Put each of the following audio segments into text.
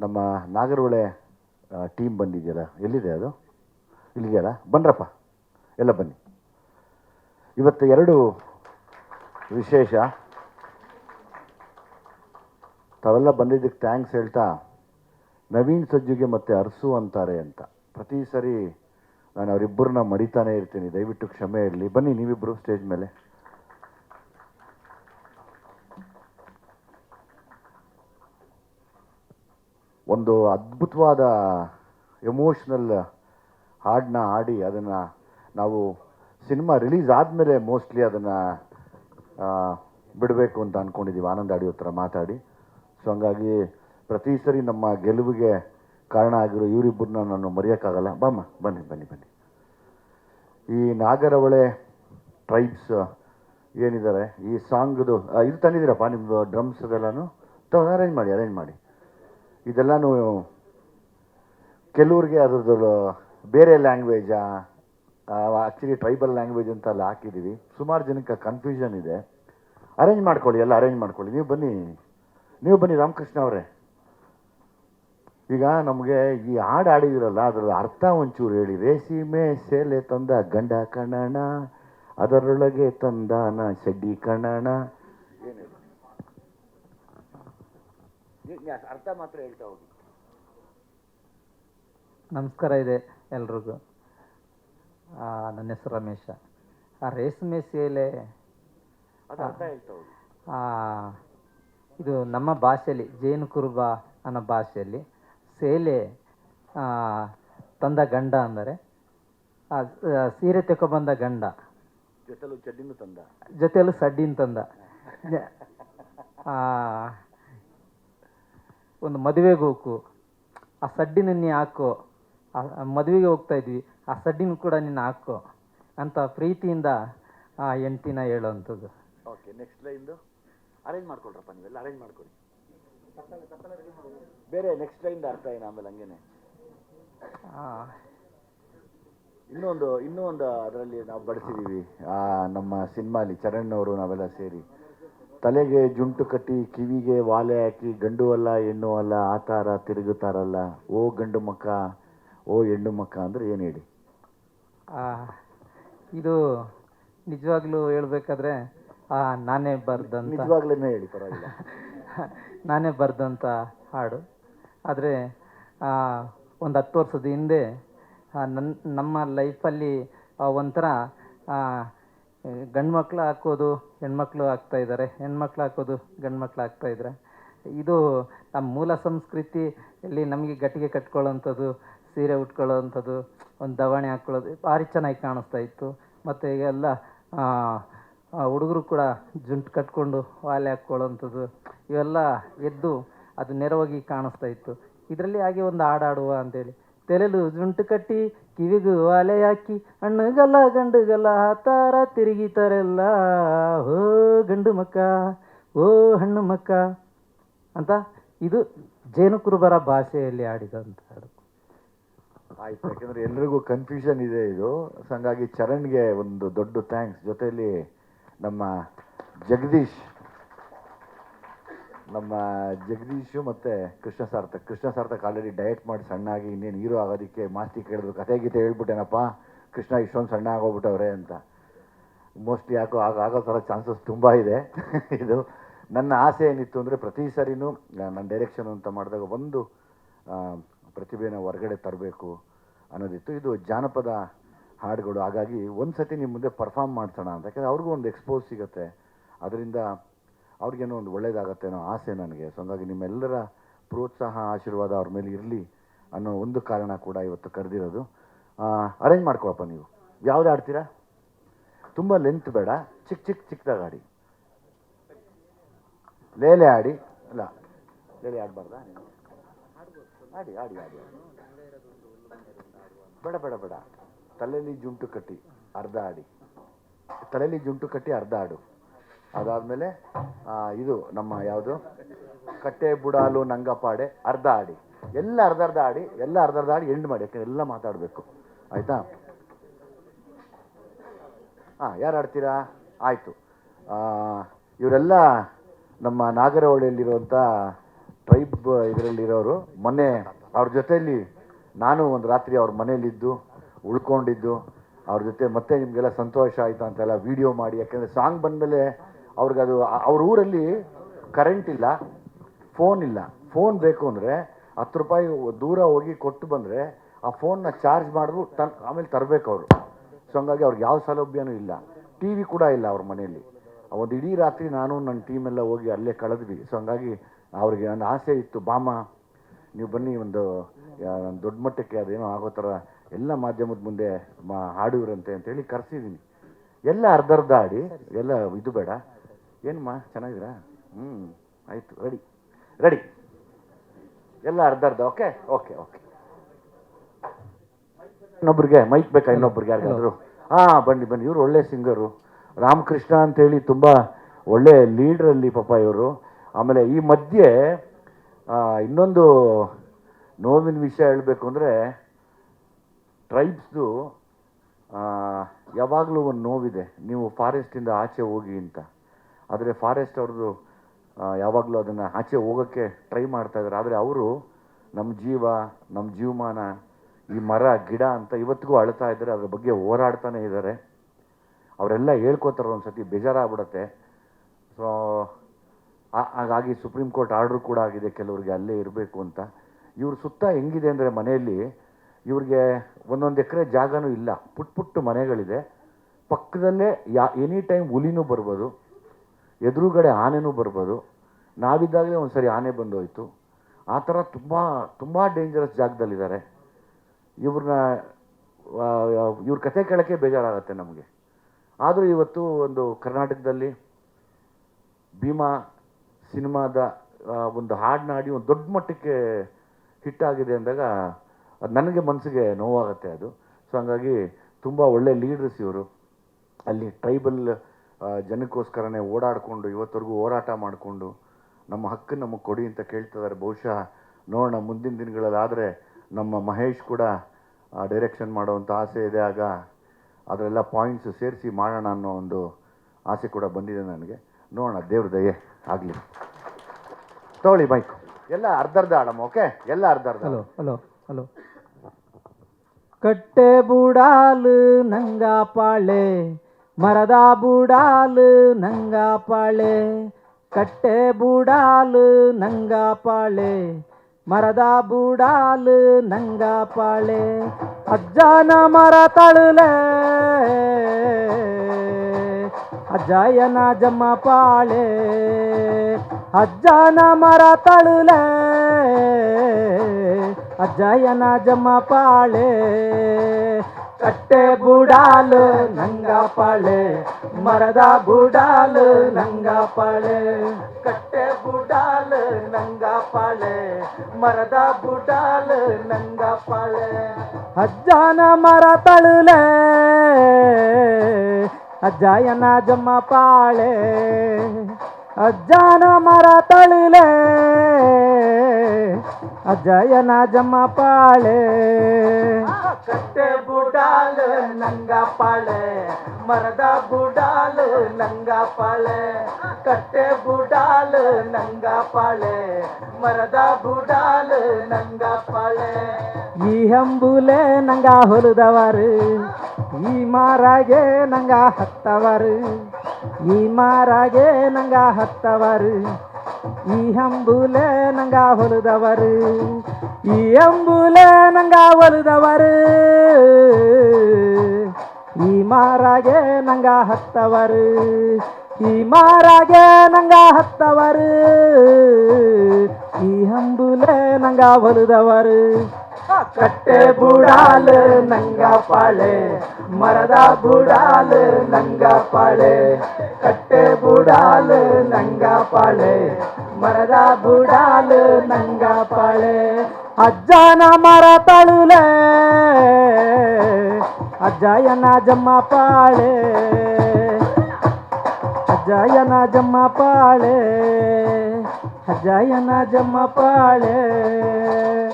ನಮ್ಮ ನಾಗರಹೊಳೆ ಟೀಮ್ ಬಂದಿದೆಯಲ್ಲ? ಎಲ್ಲಿದೆ ಅದು? ಇಲ್ಲಿದೆಯಲ್ಲ? ಬನ್ರಪ್ಪ ಎಲ್ಲ ಬನ್ನಿ. ಇವತ್ತು ಎರಡು ವಿಶೇಷ. ತಾವೆಲ್ಲ ಬಂದಿದ್ದಕ್ಕೆ ಥ್ಯಾಂಕ್ಸ್ ಹೇಳ್ತಾ, ನವೀನ್ ಸಜ್ಜುಗೆ ಮತ್ತೆ ಅರಸು ಅಂತಾರೆ ಅಂತ. ಪ್ರತಿ ಸರಿ ನಾನು ಅವರಿಬ್ಬರನ್ನ ಮರಿತಾನೆ ಇರ್ತೀನಿ. ದಯವಿಟ್ಟು ಕ್ಷಮೆ ಇರಲಿ. ಬನ್ನಿ ನೀವಿಬ್ಬರು ಸ್ಟೇಜ್ ಮೇಲೆ. ಒಂದು ಅದ್ಭುತವಾದ ಎಮೋಷ್ನಲ್ ಹಾಡನ್ನ ಹಾಡಿ ಅದನ್ನು ನಾವು ಸಿನಿಮಾ ರಿಲೀಸ್ ಆದಮೇಲೆ ಮೋಸ್ಟ್ಲಿ ಅದನ್ನು ಬಿಡಬೇಕು ಅಂತ ಅಂದ್ಕೊಂಡಿದ್ದೀವಿ ಆನಂದ್ ಆಡಿಯೋ ಹತ್ರ ಮಾತಾಡಿ. ಸೊ ಹಂಗಾಗಿ ಪ್ರತಿ ಸರಿ ನಮ್ಮ ಗೆಲುವಿಗೆ ಕಾರಣ ಆಗಿರೋ ಇವರಿಬ್ಬರನ್ನ ನಾನು ಮರೆಯೋಕ್ಕಾಗಲ್ಲ. ಬಾಮ್ಮ, ಬನ್ನಿ ಬನ್ನಿ ಬನ್ನಿ. ಈ ನಾಗರವಳೆ ಟ್ರೈಬ್ಸ್ ಏನಿದ್ದಾರೆ? ಈ ಸಾಂಗ್ದು ಇದು ತಂದಿದ್ದೀರಪ್ಪ ನಿಮ್ಮದು ಡ್ರಮ್ಸ್ ಅದೆಲ್ಲನೂ? ಅರೇಂಜ್ ಮಾಡಿ ಅರೇಂಜ್ ಮಾಡಿ. ಇದೆಲ್ಲನೂ ಕೆಲವ್ರಿಗೆ ಅದ್ರದ್ದು ಬೇರೆ ಲ್ಯಾಂಗ್ವೇಜಾ ಆ್ಯಕ್ಚುಲಿ ಟ್ರೈಬಲ್ ಲ್ಯಾಂಗ್ವೇಜ್ ಅಂತ ಅಲ್ಲಿ ಹಾಕಿದ್ದೀವಿ. ಸುಮಾರು ಜನಕ್ಕೆ ಕನ್ಫ್ಯೂಷನ್ ಇದೆ. ಅರೇಂಜ್ ಮಾಡ್ಕೊಳ್ಳಿ, ಎಲ್ಲ ಅರೇಂಜ್ ಮಾಡ್ಕೊಳ್ಳಿ. ನೀವು ಬನ್ನಿ ನೀವು ಬನ್ನಿ ರಾಮಕೃಷ್ಣ ಅವರೇ. ಈಗ ನಮಗೆ ಈ ಹಾಡು ಆಡಿದಿರಲ್ಲ ಅದರ ಅರ್ಥ ಒಂಚೂರು ಹೇಳಿ. ರೇಸಿಮೆ ಸೇಲೆ ತಂದ ಗಂಡ ಕಣಣ, ಅದರೊಳಗೆ ತಂದಾನ ಶಡ್ಡಿ ಕಣಣ ಅರ್ಥ ಮಾತ್ರ ಹೇಳ್ತಾ ಹೋಗಿ. ನಮಸ್ಕಾರ ಇದೆ ಎಲ್ರಿಗೂ. ನನ್ನ ಹೆಸರು ರಮೇಶ. ಆ ರೇಷ್ಮೆ ಸೇಲೆ. ಅದು ಅರ್ಥ ಹೇಳ್ತಾ ಹೋಗಿ. ಆ, ಇದು ನಮ್ಮ ಭಾಷೆಯಲ್ಲಿ ಜೇನು ಕುರುಬ ಅನ್ನೋ ಭಾಷೆಯಲ್ಲಿ ಸೇಲೆ ತಂದ ಗಂಡ ಅಂದರೆ ಸೀರೆ ತೆಕೊಬಂದ ಗಂಡ. ಜೊತೆಲು ಚಡ್ಡಿನೂ ತಂದ. ಜೊತೆಯಲ್ಲೂ ಸಡ್ಡಿನ ತಂದ. ಒಂದು ಮದುವೆಗೆ ಹೋಗು. ಆ ಸಡ್ಡಿನ ನೀ ಹಾಕೋ. ಮದುವೆಗೆ ಹೋಗ್ತಾ ಇದ್ವಿ. ಆ ಸಡ್ಡಿನ ಕೂಡ ನೀನು ಹಾಕೋ ಅಂತ ಪ್ರೀತಿಯಿಂದ ಆ ಹೆಂಡ್ತಿನ ಹೇಳೋವಂಥದ್ದು. ಓಕೆ ನೆಕ್ಸ್ಟ್ ಲೈನ್ದು ಅರೇಂಜ್ ಮಾಡ್ಕೊಳ್ರಪ್ಪ ನೀವೆಲ್ಲ ಅರೇಂಜ್ ಮಾಡ್ಕೊಳ್ಳಿ ಬೇರೆ ನೆಕ್ಸ್ಟ್ ಲೈನ್ ಅರ್ಥ ಏನು ಆಮೇಲೆ ಹಂಗೇನೆ? ಆ, ಇನ್ನೂ ಒಂದು ಅದರಲ್ಲಿ ನಾವು ಬಡಿಸಿದೀವಿ. ಆ ನಮ್ಮ ಸಿನಿಮಾಲಿ ಚರಣ್ ಅವರು ನಾವೆಲ್ಲ ಸೇರಿ. ತಲೆಗೆ ಜುಂಟು ಕಟ್ಟಿ ಕಿವಿಗೆ ವಾಲೆ ಹಾಕಿ ಗಂಡು ಅಲ್ಲ ಹೆಣ್ಣು ಅಲ್ಲ ಆತಾರ ಥರ ತಿರುಗುತ್ತಾರಲ್ಲ ಓ ಗಂಡು ಮಕ್ಕ ಓ ಹೆಣ್ಣು ಮಕ್ಕ ಅಂದ್ರೆ ಏನು ಹೇಳಿ? ಇದು ನಿಜವಾಗ್ಲೂ ಹೇಳ್ಬೇಕಾದ್ರೆ ಆ, ನಾನೇ ಬರ್ದಂತ. ನಿಜವಾಗ್ಲೇ ಹೇಳಿ ಪರವಾಗಿಲ್ಲ. ನಾನೇ ಬರೆದಂಥ ಹಾಡು. ಆದರೆ ಒಂದು ಹತ್ತು ವರ್ಷದ ಹಿಂದೆ ನನ್ನ ನಮ್ಮ ಲೈಫಲ್ಲಿ ಒಂಥರ ಗಂಡು ಮಕ್ಕಳು ಹಾಕೋದು, ಹೆಣ್ಮಕ್ಳು ಹಾಕ್ತಾ ಇದ್ದಾರೆ ಹೆಣ್ಮಕ್ಳು ಹಾಕೋದು ಗಂಡು ಮಕ್ಳು ಹಾಕ್ತಾ ಇದ್ದಾರೆ ಇದು ನಮ್ಮ ಮೂಲ ಸಂಸ್ಕೃತಿಯಲ್ಲಿ ನಮಗೆ ಗಟ್ಟಿಗೆ ಕಟ್ಕೊಳ್ಳೋವಂಥದ್ದು ಸೀರೆ ಉಟ್ಕೊಳ್ಳೋವಂಥದ್ದು ಒಂದು ದವಣೆ ಹಾಕ್ಕೊಳ್ಳೋದು ಭಾರಿ ಚೆನ್ನಾಗಿ ಕಾಣಿಸ್ತಾ ಇತ್ತು. ಮತ್ತು ಎಲ್ಲ ಹುಡುಗರು ಕೂಡ ಜುಂಟು ಕಟ್ಕೊಂಡು ವಾಲೆ ಹಾಕ್ಕೊಳ್ಳೋವಂಥದ್ದು ಇವೆಲ್ಲ ಎದ್ದು ಅದು ನೆರವಾಗಿ ಕಾಣಿಸ್ತಾ ಇತ್ತು. ಇದರಲ್ಲಿ ಹಾಗೆ ಒಂದು ಹಾಡಾಡುವ ಅಂತೇಳಿ. ತಲೆಲು ಜುಂಟು ಕಟ್ಟಿ ಕಿವಿಗೂ ಅಲೆ ಹಾಕಿ ಹಣ್ಣುಗಲ್ಲ ಗಂಡುಗಲ್ಲ ಥರ ತಿರುಗಿತಾರೆಲ್ಲ ಓ ಗಂಡು ಮಕ್ಕ, ಓ ಹಣ್ಣು ಮಕ್ಕ ಅಂತ ಇದು ಜೇನುಕುರುಬರ ಭಾಷೆಯಲ್ಲಿ ಆಡಿದಂಥ ಹಾಡು ಆಯ್ತು, ಯಾಕಂದ್ರೆ ಎಲ್ರಿಗೂ ಕನ್ಫ್ಯೂಷನ್ ಇದೆ ಇದು. ಹಂಗಾಗಿ ಚರಣ್ಗೆ ಒಂದು ದೊಡ್ಡ ಥ್ಯಾಂಕ್ಸ್ ಜೊತೆಯಲ್ಲಿ ನಮ್ಮ ಜಗದೀಶ್ ನಮ್ಮ ಜಗದೀಶು ಮತ್ತೆ ಕೃಷ್ಣ ಸಾರ್ಥಕ್. ಕೃಷ್ಣ ಸಾರ್ಥಕ್ ಆಲ್ರೆಡಿ ಡಯಟ್ ಮಾಡಿ ಸಣ್ಣಾಗಿ, ಇನ್ನೇನು ಹೀರೋ ಆಗೋದಕ್ಕೆ ಮಾಸ್ತಿ ಕೇಳಿದ್ರು. ಕತೆ ಗೀತೆ ಹೇಳ್ಬಿಟ್ಟೇನಪ್ಪ? ಕೃಷ್ಣ ಇಷ್ಟೊಂದು ಸಣ್ಣ ಆಗೋಗ್ಬಿಟ್ಟವ್ರೆ ಅಂತ. ಮೋಸ್ಟ್ಲಿ ಯಾಕೋ ಆಗ ಆಗೋ ಥರ ಚಾನ್ಸಸ್ ತುಂಬ ಇದೆ. ಇದು ನನ್ನ ಆಸೆ ಏನಿತ್ತು ಅಂದರೆ ಪ್ರತಿ ಸಾರಿನೂ ನನ್ನ ಡೈರೆಕ್ಷನ್ ಅಂತ ಮಾಡಿದಾಗ ಒಂದು ಪ್ರತಿಭೆಯನ್ನು ಹೊರಗಡೆ ತರಬೇಕು ಅನ್ನೋದಿತ್ತು. ಇದು ಜಾನಪದ ಹಾಡುಗಳು. ಹಾಗಾಗಿ ಒಂದು ಸತಿ ನಿಮ್ಮ ಮುಂದೆ ಪರ್ಫಾರ್ಮ್ ಮಾಡ್ಸೋಣ ಅಂತ. ಯಾಕಂದರೆ ಅವ್ರಿಗೂ ಒಂದು ಎಕ್ಸ್ಪೋಸ್ ಸಿಗುತ್ತೆ. ಅದರಿಂದ ಅವ್ರಿಗೇನೋ ಒಂದು ಒಳ್ಳೇದಾಗತ್ತೆ ಅನ್ನೋ ಆಸೆ ನನಗೆ. ಸೊ ಹಂಗಾಗಿ ನಿಮ್ಮೆಲ್ಲರ ಪ್ರೋತ್ಸಾಹ, ಆಶೀರ್ವಾದ ಅವ್ರ ಮೇಲೆ ಇರಲಿ ಅನ್ನೋ ಒಂದು ಕಾರಣ ಕೂಡ ಇವತ್ತು ಕರೆದಿರೋದು. ಅರೇಂಜ್ ಮಾಡ್ಕೊಳಪ್ಪ ನೀವು. ಯಾವ್ದು ಆಡ್ತೀರಾ ತುಂಬ ಲೆಂತ್ ಬೇಡ. ಚಿಕ್ಕ ಚಿಕ್ಕ ಚಿಕ್ಕದಾಗ ಆಡಿ ಲೇಲೆ ಆಡಿ ಅಲ್ಲ, ಲೇಲೆ ಆಡಬಾರ್ದಾ ಆಡಿ ಆಡಿ ಆಡಿ ಆಡಿ. ಬೇಡ ಬೇಡ ಬೇಡ. ತಲೆಯಲ್ಲಿ ಜುಂಟು ಕಟ್ಟಿ, ಅರ್ಧ ಆಡಿ ತಲೆಯಲ್ಲಿ ಜುಂಟು ಕಟ್ಟಿ, ಅರ್ಧ ಆಡು ಅದಾದಮೇಲೆ ಇದು ನಮ್ಮ ಯಾವುದು? ಕಟ್ಟೆ, ಬುಡಾಲು, ನಂಗಪಾಡೆ, ಅರ್ಧ ಆಡಿ. ಎಲ್ಲ ಅರ್ಧ ಅರ್ಧ ಆಡಿ, ಎಲ್ಲ ಅರ್ಧ ಅರ್ಧ ಆಡಿ ಎಂಡ್ ಮಾಡಿ, ಯಾಕಂದ್ರೆ ಎಲ್ಲ ಮಾತಾಡಬೇಕು. ಆಯಿತಾ? ಹಾಂ ಯಾರು ಆಡ್ತೀರಾ? ಆಯಿತು. ಇವರೆಲ್ಲ ನಮ್ಮ ನಾಗರಹೊಳೆಯಲ್ಲಿರುವಂಥ ಟ್ರೈಬ್ ಇದರಲ್ಲಿರೋರು, ಮೊನ್ನೆ ಅವ್ರ ಜೊತೆಯಲ್ಲಿ ನಾನು ಒಂದು ರಾತ್ರಿ ಅವ್ರ ಮನೇಲಿದ್ದು ಉಳ್ಕೊಂಡಿದ್ದು, ಅವ್ರ ಜೊತೆ ಮತ್ತೆ ನಿಮಗೆಲ್ಲ ಸಂತೋಷ ಆಯಿತು ಅಂತೆಲ್ಲ ವಿಡಿಯೋ ಮಾಡಿ, ಯಾಕೆಂದರೆ ಸಾಂಗ್ ಬಂದಮೇಲೆ ಅವ್ರಿಗೆ ಅದು ಅವ್ರ ಊರಲ್ಲಿ ಕರೆಂಟ್ ಇಲ್ಲ ಫೋನ್ ಇಲ್ಲ. ಫೋನ್ ಬೇಕು ಅಂದರೆ ಹತ್ತು ರೂಪಾಯಿ ದೂರ ಹೋಗಿ ಕೊಟ್ಟು ಬಂದರೆ ಆ ಫೋನ್ನ ಚಾರ್ಜ್ ಮಾಡಿದ್ರು ತನ್, ಆಮೇಲೆ ತರಬೇಕು ಅವರು. ಸೊ ಹಂಗಾಗಿ ಅವ್ರಿಗೆ ಯಾವ ಸೌಲಭ್ಯನೂ ಇಲ್ಲ. ಟಿ ವಿ ಕೂಡ ಇಲ್ಲ ಅವ್ರ ಮನೆಯಲ್ಲಿ. ಒಂದು ಇಡೀ ರಾತ್ರಿ ನಾನು ನನ್ನ ಟೀಮೆಲ್ಲ ಹೋಗಿ ಅಲ್ಲೇ ಕಳೆದ್ವಿ. ಸೊ ಹಂಗಾಗಿ ಅವ್ರಿಗೆ ನನ್ನ ಆಸೆ ಇತ್ತು ಬಾಮ ನೀವು ಬನ್ನಿ ಒಂದು ದೊಡ್ಡ ಮಟ್ಟಕ್ಕೆ ಅದೇನೋ ಆಗೋ ಥರ ಎಲ್ಲ ಮಾಧ್ಯಮದ ಮುಂದೆ ಮಾ, ಹಾಡುವಿರಂತೆ ಅಂತೇಳಿ ಕರೆಸಿದ್ದೀನಿ ಎಲ್ಲ ಅರ್ಧ ಅರ್ಧ ಆಡಿ ಎಲ್ಲ ಇದು ಬೇಡ. ಏನಮ್ಮ ಚೆನ್ನಾಗಿದ್ದೀರಾ? ಹ್ಞೂ ಆಯಿತು ರೆಡಿ ರೆಡಿ ಎಲ್ಲ ಅರ್ಧ ಅರ್ಧ ಓಕೆ ಓಕೆ ಓಕೆ ಇನ್ನೊಬ್ರಿಗೆ ಮೈಕ್ ಬೇಕಾ ಇನ್ನೊಬ್ರಿಗೆ ಯಾರಿಗಾದ್ರು? ಹಾಂ, ಬನ್ನಿ ಬನ್ನಿ, ಇವರು ಒಳ್ಳೆ ಸಿಂಗರು ರಾಮಕೃಷ್ಣ ಅಂತೇಳಿ ತುಂಬ ಒಳ್ಳೆ ಲೀಡ್ರಲ್ಲಿ ಪಾಪ ಇವರು. ಆಮೇಲೆ ಈ ಮಧ್ಯೆ ಇನ್ನೊಂದು ನೋವಿನ ವಿಷಯ ಹೇಳಬೇಕು ಅಂದರೆ ಟ್ರೈಬ್ಸ್ದು ಯಾವಾಗಲೂ ಒಂದು ನೋವಿದೆ. ನೀವು ಫಾರೆಸ್ಟಿಂದ ಆಚೆ ಹೋಗಿ ಅಂತ. ಆದರೆ ಫಾರೆಸ್ಟ್ ಅವ್ರದ್ದು ಯಾವಾಗಲೂ ಅದನ್ನು ಆಚೆ ಹೋಗೋಕ್ಕೆ ಟ್ರೈ ಮಾಡ್ತಾ ಇದ್ದಾರೆ ಆದರೆ ಅವರು ನಮ್ಮ ಜೀವ ನಮ್ಮ ಜೀವಮಾನ, ಈ ಮರ, ಗಿಡ ಅಂತ ಇವತ್ತಿಗೂ ಅಳ್ತಾ ಇದ್ದಾರೆ ಅದ್ರ ಬಗ್ಗೆ ಹೋರಾಡ್ತಾನೆ ಇದ್ದಾರೆ ಅವರೆಲ್ಲ ಹೇಳ್ಕೊತಾರೆ ಒಂದು ಸತಿ ಬೇಜಾರಾಗ್ಬಿಡತ್ತೆ ಸೊ ಹಾಗಾಗಿ ಸುಪ್ರೀಂ ಕೋರ್ಟ್ ಆರ್ಡ್ರ್ ಕೂಡ ಆಗಿದೆ. ಕೆಲವ್ರಿಗೆ ಅಲ್ಲೇ ಇರಬೇಕು ಅಂತ. ಇವ್ರ ಸುತ್ತ ಹೆಂಗಿದೆ ಅಂದರೆ ಮನೆಯಲ್ಲಿ ಇವ್ರಿಗೆ ಒಂದೊಂದು ಎಕರೆ ಜಾಗನೂ ಇಲ್ಲ. ಪುಟ್ ಪುಟ್ಟು ಮನೆಗಳಿದೆ. ಪಕ್ಕದಲ್ಲೇ ಯಾ, ಎನಿ ಟೈಮ್ ಹುಲಿನೂ ಬರ್ಬೋದು. ಎದುರುಗಡೆ ಆನೆನೂ ಬರ್ಬೋದು. ನಾವಿದ್ದಾಗಲೇ ಒಂದು ಸರಿ ಆನೆ ಬಂದೋಯ್ತು. ಆ ಥರ ತುಂಬ ತುಂಬ ಡೇಂಜರಸ್ ಜಾಗದಲ್ಲಿದ್ದಾರೆ. ಇವ್ರನ್ನ ಇವ್ರ ಕತೆ ಕೇಳೋಕ್ಕೆ ಬೇಜಾರಾಗತ್ತೆ ನಮಗೆ. ಆದರೂ ಇವತ್ತು ಒಂದು ಕರ್ನಾಟಕದಲ್ಲಿ ಭೀಮಾ ಸಿನಿಮಾದ ಒಂದು ಹಾಡನ್ನ ಹಾಡಿ ಒಂದು ದೊಡ್ಡ ಮಟ್ಟಕ್ಕೆ ಹಿಟ್ ಆಗಿದೆ ಅಂದಾಗ ಅದು ನನಗೆ ಮನಸ್ಸಿಗೆ ನೋವಾಗುತ್ತೆ ಅದು. ಸೊ ಹಂಗಾಗಿ ತುಂಬ ಒಳ್ಳೆ ಲೀಡರ್ಸ್ ಇವರು. ಅಲ್ಲಿ ಟ್ರೈಬಲ್ ಜನಕ್ಕೋಸ್ಕರನೇ ಓಡಾಡಿಕೊಂಡು, ಇವತ್ತವರೆಗೂ ಹೋರಾಟ ಮಾಡಿಕೊಂಡು, ನಮ್ಮ ಹಕ್ಕು ನಮಗೆ ಕೊಡಿ ಅಂತ ಕೇಳ್ತಿದ್ದಾರೆ. ಬಹುಶಃ ನೋಡೋಣ, ಮುಂದಿನ ದಿನಗಳಲ್ಲಿ ಆದರೆ ನಮ್ಮ ಮಹೇಶ್ ಕೂಡ ಡೈರೆಕ್ಷನ್ ಮಾಡೋವಂಥ ಆಸೆ ಇದೆ. ಆಗ ಅದರೆಲ್ಲ ಪಾಯಿಂಟ್ಸ್ ಸೇರಿಸಿ ಮಾಡೋಣ ಅನ್ನೋ ಒಂದು ಆಸೆ ಕೂಡ ಬಂದಿದೆ ನನಗೆ. ನೋಡೋಣ, ದೇವ್ರ ದಯೆ ಆಗಲಿ. ತಗೊಳ್ಳಿ ಬೈಕ್ ಎಲ್ಲ ಅರ್ಧ ಅರ್ಧ ಆಡಮ್ಮ ಓಕೆ ಎಲ್ಲ ಅರ್ಧ ಅರ್ಧ ಹಲೋ ಹಲೋ ಹಲೋ ಕಟ್ಟೆ ಬುಡಾಲು, ನಂಗ ಪಾಳೆ. ಮರದ ಬುಡಾಲು ನಂಗ ಪಾಳೆ ಕಟ್ಟೆ ಬುಡಾಲು ನಂಗ ಪಾಳೆ ಮರದ ಬುಡಾಲು ನಂಗ ಪಾಳೆ ಅಜ್ಜನ ಮರ ತಳುಲೆ ಅಜ್ಜಾಯನ ಜಮ್ಮ ಪಾಳೆ ಅಜ್ಜನ ಮರ ತಳುಲೆ ಅಜ್ಜಾಯನ ಜಮ್ಮ ಪಾಳೆ ಕಟ್ಟೆ ಬುಡಾಲು ನಂಗ ಪಾಳೆ ಮರದ ಬುಡಾಲು ನಂಗ ಪಾಳೆ ಕಟ್ಟೆ ಬುಡಾಲು ನಂಗ ಪಾಳೆ ಮರದ ಬುಡಾಲು ನಂಗ ಪಾಳೆ ಅಜ್ಜನ ಮರ ತಳುಲೆ ಅಜ್ಜಾಯನ ಜಮ್ಮ ಪಾಳೆ ಅಜ್ಜನ ಮರ ತಳುಲೆ ಅಜ್ಜಾಯನ ಜಮ್ಮ ಪಾಳೆ ಕಟ್ಟೆ ಬುಡಾಲು ನಂಗ ಪಾಳೆ ಮರದ ಬುಡಾಲು ನಂಗ ಪಾಳೆ ಕಟ್ಟೆ ಬುಡಾಲು ನಂಗ ಪಾಳೆ ಮರದ ಬುಡಾಲು ನಂಗ ಪಾಳೆ ಈ ಹಂಬುಲೆ ನಂಗ ಹೊಲದವರು ಈ ಮಾರಾಗೆ ನಂಗ ಹತ್ತವರು ಈ ಮಾರಾಗೆ ನಂಗ ಹತ್ತವರು ಈ ಅಂಬುಲ ನಂಗ ಹೊಲದವರು, ಈ ಅಂಬುಲ ನಂಗ ಹೊಲದವರು. ಈ ಮಾರಾಗೆ ನಂಗ ಹತ್ತವರು, ಈ ಮಾರಾಗೆ ನಂಗ ಹತ್ತವರು. ಈ ಅಂಬುಲ ನಂಗ ಹೊಲದವರು. ಕಟ್ಟೆ ಬುಡಾಲು ನಂಗ ಪಾಳೆ ಮರದ ಬುಡಾಲು ನಂಗ ಪಾಳೆ ಕಟ್ಟೆ ಬುಡಾಲು ನಂಗ ಪಾಳೆ ಮರದ ಬುಡಾಲು ನಂಗ ಪಾಳೆ ಅಜ್ಜನ ಮರ ತಳುಲೆ ಅಜ್ಜಯನ ಜಮ್ಮ ಪಾಳೆ ಅಜ್ಜಯನ ಜಮ್ಮ ಪಾಳೆ ಅಜ್ಜಯನ ಜಮ್ಮ ಪಾಳೆ ಥ್ಯಾಂಕ್ ಯು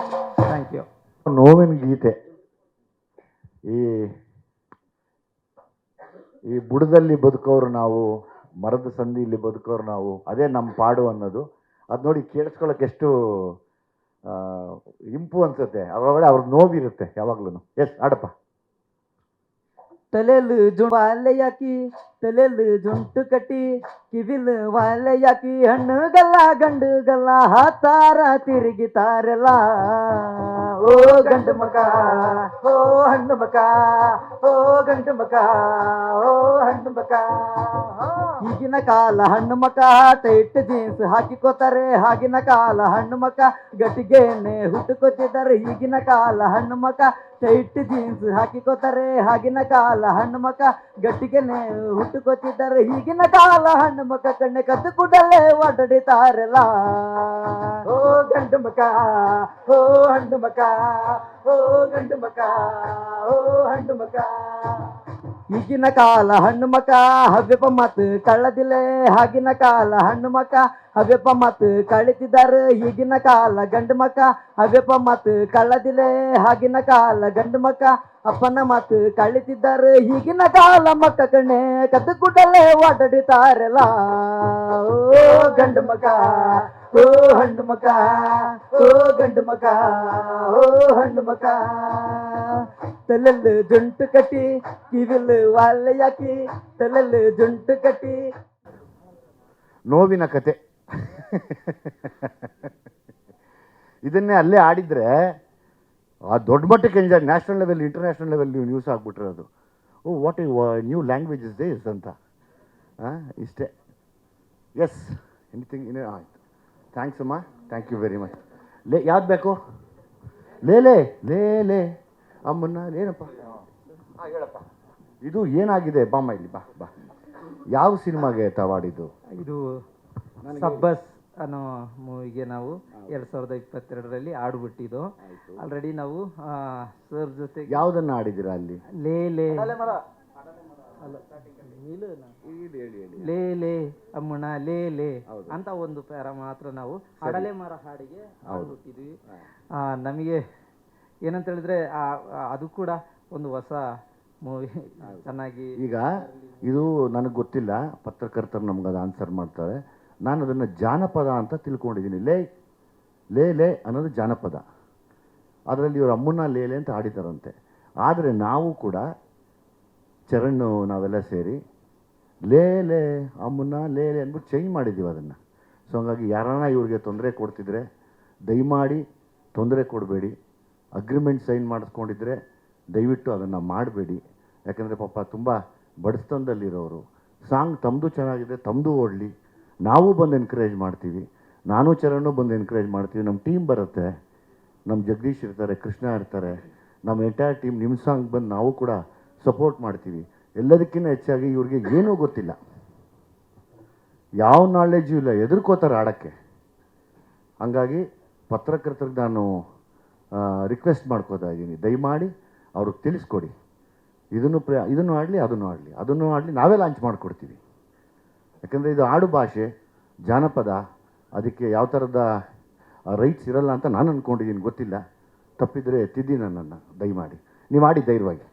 ನೋವಿನ ಗೀತೆ. ಈ ಈ ಬುಡದಲ್ಲಿ ಬದುಕೋರು ನಾವು, ಮರದ ಸಂಧಿಯಲ್ಲಿ ಬದುಕೋರು ನಾವು, ಅದೇ ನಮ್ಮ ಪಾಡು ಅನ್ನೋದು. ಅದು ನೋಡಿ ಕೇಳಿಸ್ಕೊಳ್ಳೋಕೆ ಎಷ್ಟು ಇಂಪು ಅನ್ಸುತ್ತೆ. ಅದರೊಳಗಡೆ ಅವ್ರ ನೋವಿರುತ್ತೆ ಯಾವಾಗ್ಲೂ ಎಸ್ ಆಡಪ್ಪ ತಲೆಯಲ್ಲಿ ತಲೆಲು ಅಲ್ಲೇ ಯಾಕಿ? ತಲೆಲು ಜುಂಟು ಕಟ್ಟಿ ಕಿವಿಲ್ ವಾಲೆಯಾಕಿ ಹಣ್ಣು ಗಲ್ಲ ಗಂಡು ಗಲ್ಲ ಹಾತಾರ ತಿರುಗಿತಾರಲ್ಲ. ಓ ಗಂಡು ಮಕ ಓ ಹಣ್ಣು ಮಕ ಓ ಗಂಡು ಮಕ ಓ ಹಣ್ಣು ಮಕ ಈಗಿನ ಕಾಲ ಹಣ್ಣು ಮಕ ಟೈಟ್ ಜೀನ್ಸ್ ಹಾಕಿಕೋತಾರೆ. ಆಗಿನ ಕಾಲ ಹಣ್ಣು ಮಕ ಗಟ್ಟಿಗೆನೆ ಹುಟ್ಟುಕೊತಿದ್ದಾರೆ ಈಗಿನ ಕಾಲ ಹಣ್ಣು ಮಕ ಟೈಟ್ ಜೀನ್ಸ್ ಹಾಕಿಕೋತಾರೆ. ಆಗಿನ ಕಾಲ ಹಣ್ಣು ಮಕ ಗಟ್ಟಿಗೆನೆ ಹುಟ್ಟುಕೊತಿದ್ದಾರೆ ಈಗಿನ ಕಾಲ ಹಣ್ಣು ಮಕ್ಕ ಕಣ್ಣೆ ಕದ್ದು ಕೂಡಲೇ ಒಡಡಿತಾರಲ್ಲ. ಓ ಗಂಡು ಮಕ ಓ ಹಣ್ಣು ಮಕ ಓ ಗಂಡು ಮಕ ಓ ಹಣ್ಣು ಮಕ ಈಗಿನ ಕಾಲ ಹಣ್ಣು ಮಕ ಹವ್ಯಪ ಮಾತು ಕಳ್ಳದಿಲೆ ಆಗಿನ ಕಾಲ ಹಣ್ಣು ಮಕ ಹವ್ಯಪ ಮಾತು ಕಳಿತಿದ್ದಾರೆ. ಈಗಿನ ಕಾಲ ಗಂಡು ಮಕ ಹವ್ಯಪ ಮಾತು ಕಳ್ಳದಿಲೆ ಆಗಿನ ಕಾಲ ಗಂಡು ಮಕ ಅಪ್ಪನ ಮಾತು ಕಳಿತಿದ್ದಾರೆ ಈಗಿನ ಕಾಲ ಮಕ್ಕ ಕಣ್ಣೆ ಕದ್ದು ಕೂಡಲೇ ಓಡಾಡಿತಾರಲ್ಲ ಓ ಗಂಡು ಮಕ ಓ ಹಣ್ಣು ಮಕ ಓ ಗಂಡು ಮಕ ಓ ಹಣ್ಣು ಮಕ ತಲೆಲ್ಲು ಜುಂಟು ಕಟ್ಟಿ ಕಿವಿಲು ವಾಲೆ ಯಾಕಿ ತಲೆಲ್ಲು ಜುಂಟು ಕಟ್ಟಿ. ನೋವಿನ ಕತೆ. ಇದನ್ನೇ ಅಲ್ಲೇ ಆಡಿದ್ರೆ ಆ ದೊಡ್ಡ ಮಟ್ಟಕ್ಕೆ enjoy national level international level ನೀವು ನ್ಯೂಸ್ ಆಗಿಬಿಟ್ಟಿರೋದು ಓ what a new language is this ಅಂತ. ಹಾಂ ಇಷ್ಟೇ. ಎಸ್ ಎನಿಥಿಂಗ್ ಇನ್ ಆಯ್ತು. ಥ್ಯಾಂಕ್ಸ್ ಅಮ್ಮ. ಥ್ಯಾಂಕ್ ಯು ವೆರಿ ಮಚ್ ಲೇ ಯಾವ್ದು ಬೇಕು? ಲೇ ಲೇ ಲೇ ಲೇ. ಅಮ್ಮನ್ನ ಏನಪ್ಪ? ಹೇಳಪ್ಪ. ಇದು ಏನಾಗಿದೆ? ಬಾಮ್ಮ ಇಲ್ಲಿ ಬಾ ಬಾ. ಯಾವ ಸಿನಿಮಾಗೆ ತವಾಡಿದ್ದು ಇದು ಸಬ್ಬಸ್. ಅನ್ನೋ ಮೂವಿಗೆ ನಾವು ಎರಡ್ ಸಾವಿರದ ಇಪ್ಪತ್ತೆರಡರಲ್ಲಿ ಆಡ್ಬಿಟ್ಟಿದ್ದು ಆಲ್ರೆಡಿ ನಾವು ಸರ್ ಜೊತೆ ಯಾವ್ದನ್ನ ಆಡಿದಿರ ಅಲ್ಲಿ? ಲೇ ಲೇ. ಲೇ ಲೇ ಅಮ್ಮಣ ಲೇ ಲೇ. ಅಂತ ಒಂದು ಪ್ಯಾರ ಮಾತ್ರ ನಾವು ಅಡಲೆ ಮರ ಹಾಡಿಗೆ ಆಡ್ಬಿಟ್ಟಿದ್ವಿ ನಮಗೆ ಏನಂತ ಹೇಳಿದ್ರೆ ಅದು ಕೂಡ ಒಂದು ಹೊಸ ಮೂವಿ. ಚೆನ್ನಾಗಿ ಈಗ ಇದು ನನಗೆ ಗೊತ್ತಿಲ್ಲ ಪತ್ರಕರ್ತರು ನಮ್ಗೆ ಅದು ಆನ್ಸರ್ ಮಾಡ್ತಾರೆ. ನಾನು ಅದನ್ನು ಜಾನಪದ ಅಂತ ತಿಳ್ಕೊಂಡಿದ್ದೀನಿ. ಲೇ ಲೇ ಲೇ ಅನ್ನೋದು ಜಾನಪದ. ಅದರಲ್ಲಿ ಇವರು ಅಮ್ಮನ ಲೇ ಅಂತ ಆಡಿದಾರಂತೆ. ಆದರೆ ನಾವು ಕೂಡ ಚರಣ್ ನಾವೆಲ್ಲ ಸೇರಿ ಲೇ ಲೇ ಅಮ್ಮನ ಲೇ ಲೇ ಅಂದ್ಬಿಟ್ಟು ಚೇಂಜ್ ಮಾಡಿದ್ದೀವಿ ಅದನ್ನು. ಸೊ ಹಂಗಾಗಿ ಯಾರನ್ನ ಇವ್ರಿಗೆ ತೊಂದರೆ ಕೊಡ್ತಿದ್ರೆ ದಯಮಾಡಿ ತೊಂದರೆ ಕೊಡಬೇಡಿ. ಅಗ್ರಿಮೆಂಟ್ ಸೈನ್ ಮಾಡಿಸ್ಕೊಂಡಿದ್ರೆ ದಯವಿಟ್ಟು ಅದನ್ನು ಮಾಡಬೇಡಿ. ಯಾಕಂದರೆ ಪಾಪ ತುಂಬ ಬಡಸ್ತನದಲ್ಲಿರೋರು ಸಾಂಗ್ ತಮ್ಮದು ಚೆನ್ನಾಗಿದೆ ತಮ್ಮದು ಓಡಲಿ. ನಾವು ಬಂದು ಎನ್ಕರೇಜ್ ಮಾಡ್ತೀವಿ. ನಾನು ಚರಣ್ಣು ಬಂದು ಎನ್ಕರೇಜ್ ಮಾಡ್ತೀವಿ. ನಮ್ಮ ಟೀಮ್ ಬರುತ್ತೆ. ನಮ್ಮ ಜಗದೀಶ್ ಇರ್ತಾರೆ, ಕೃಷ್ಣ ಇರ್ತಾರೆ. ನಮ್ಮ ಎಂಟೈರ್ ಟೀಮ್ ನಿಮ್ಮ ಸಾಂಗ್ ಬಂದು ನಾವು ಕೂಡ ಸಪೋರ್ಟ್ ಮಾಡ್ತೀವಿ. ಎಲ್ಲದಕ್ಕಿಂತ ಹೆಚ್ಚಾಗಿ ಇವ್ರಿಗೆ ಏನೂ ಗೊತ್ತಿಲ್ಲ. ಯಾವ ನಾಲೆಜು ಇಲ್ಲ. ಎದುರ್ಕೋತಾರೆ ಆಡೋಕ್ಕೆ. ಹಂಗಾಗಿ ಪತ್ರಕರ್ತರಿಗೆ ನಾನು ರಿಕ್ವೆಸ್ಟ್ ಮಾಡ್ಕೋತಾ ಇದ್ದೀನಿ. ದಯಮಾಡಿ ಅವ್ರಿಗೆ ತಿಳಿಸ್ಕೊಡಿ. ಇದನ್ನು ಪ್ರ ಇದನ್ನು ಆಡಲಿ, ಅದನ್ನು ಆಡಲಿ. ಅದನ್ನು ಆಡಲಿ ನಾವೇ ಲಾಂಚ್ ಮಾಡಿಕೊಡ್ತೀವಿ. ಯಾಕಂದರೆ ಇದು ಆಡು ಭಾಷೆ, ಜಾನಪದ, ಅದಕ್ಕೆ ಯಾವ ಥರದ ರೈಟ್ಸ್ ಇರಲ್ಲ ಅಂತ ನಾನು ಅಂದ್ಕೊಂಡಿದ್ದೀನಿ ಗೊತ್ತಿಲ್ಲ. ತಪ್ಪಿದರೆ ತಿದ್ದಿ ನನ್ನನ್ನು, ದಯಮಾಡಿ. ನೀವು ಆಡಿ ಧೈರ್ಯವಾಗಿ.